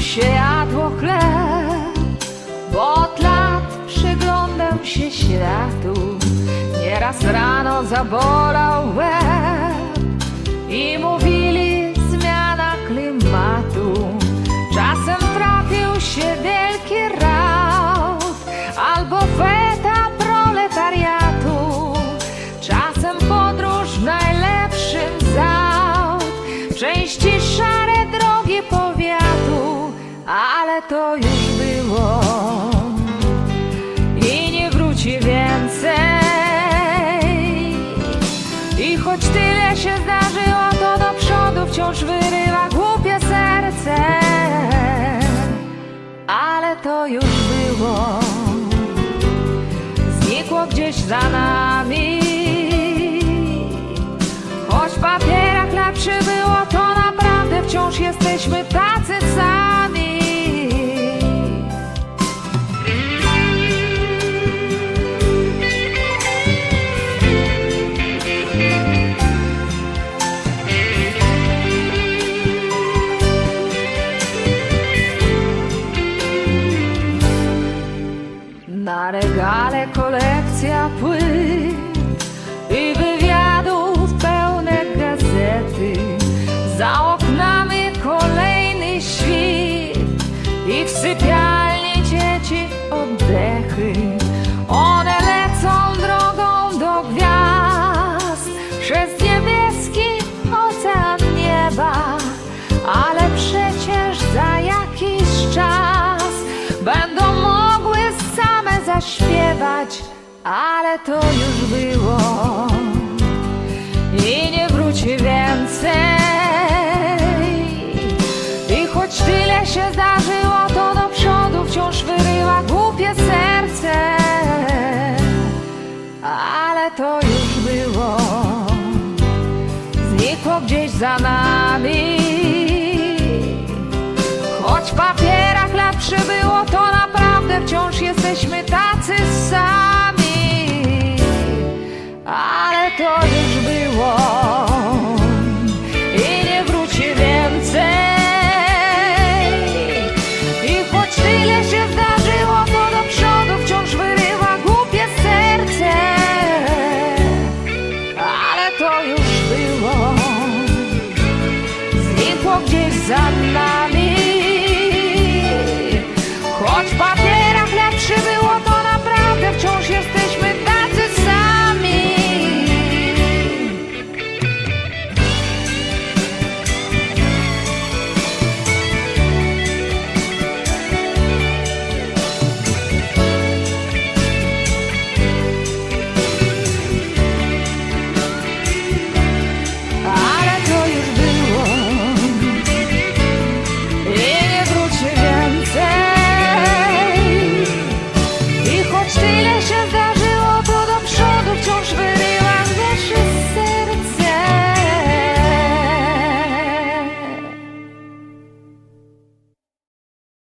się jadło chleb, bo od lat przyglądam się światu. Nieraz rano zabolał łeb i mówili zmiana klimatu. Czasem trafił się wielki raut albo feta proletariatu. Czasem podróż najlepszym z aut, w to już było i nie wróci więcej. I choć tyle się zdarzyło, to do przodu wciąż wyrywa głupie serce. Ale to już było, znikło gdzieś za nami. W sypialni dzieci oddechy. One lecą drogą do gwiazd przez niebieski ocean nieba, ale przecież za jakiś czas będą mogły same zaśpiewać, ale to już było i nie wróci więcej. I choć tyle gdzieś za nami. Choć w papierach lat przybyło, to naprawdę wciąż jesteśmy tacy